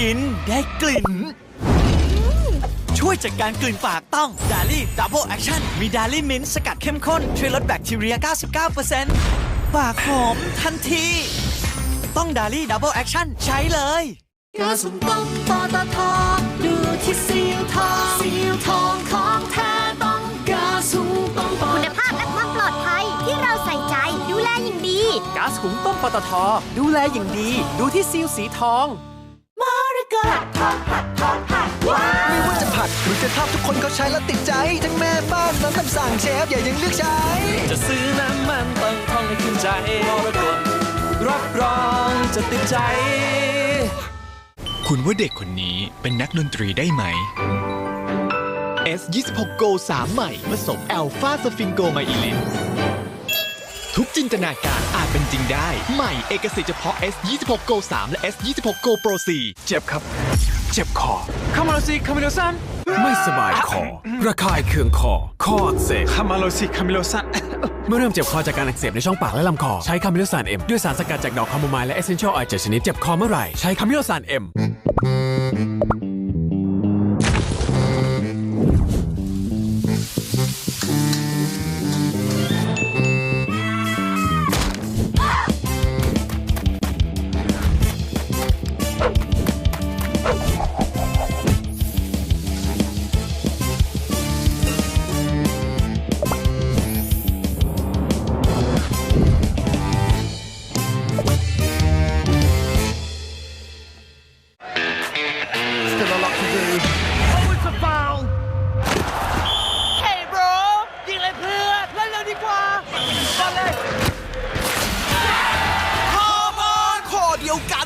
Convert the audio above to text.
กินได้กลิ่น ช่วยจัดการกลิ่นปากต้องดาลี่ดับเบิลแอคชั่นมีดาลี่มิ้นท์สกัดเข้มข้น ช่วยลดแบคทีเรีย 99%ปากหอมทันที ต้องดาลี่ดับเบิลแอคชั่นใช้เลยกาสุนต้องปตทดูที่สีทองสีทองของแท้ต้องกาสุนต้องปคุณภาพและความปลอดภัยที่เราใส่ใจดูแลอย่างดีก๊าซหุงต้มปตทดูแลอย่างดี ดูที่ซีลสีทอง มาริกาไม่ว่าจะผัดหรือจะทอดทุกคนเขาใช้แล้วติดใจ ทั้งแม่บ้านน้องคำสั่งเชฟอย่ายังเลือกใช้ จะซื้อน้ำมันต้องท่องให้ขึ้นใจมรกตรับรองจะติดใจ คุณว่าเด็กคนนี้เป็นนักดนตรีได้ไหม S26 Go 3 ใหม่ ผสม a l p h a s f i n g o m y e l i n ทุกจินตนาการอาจเป็นจริงได้ ใหม่เอกสิทธิ์เฉพาะ S26 Go 3และ S26 Go Pro 4เจ็บครับ เจ็บคอคามาโลซีคามิโลซันไม่สบายคอ ระคายเคืองคอ คออักเสบคามาโลซีคามิโลซันเมื่อเริ่มเจ็บคอจากการอักเสบในช่องปากและลำคอ ใช้คามิโลซานเอ็มด้วยสารสกัดจากดอกคาโมไมล์และเอเซนเชียลออยล์เจ็ดชนิดเจ็บคอเมื่อไหร่ใช้คามิโลซานเอ็ม 有感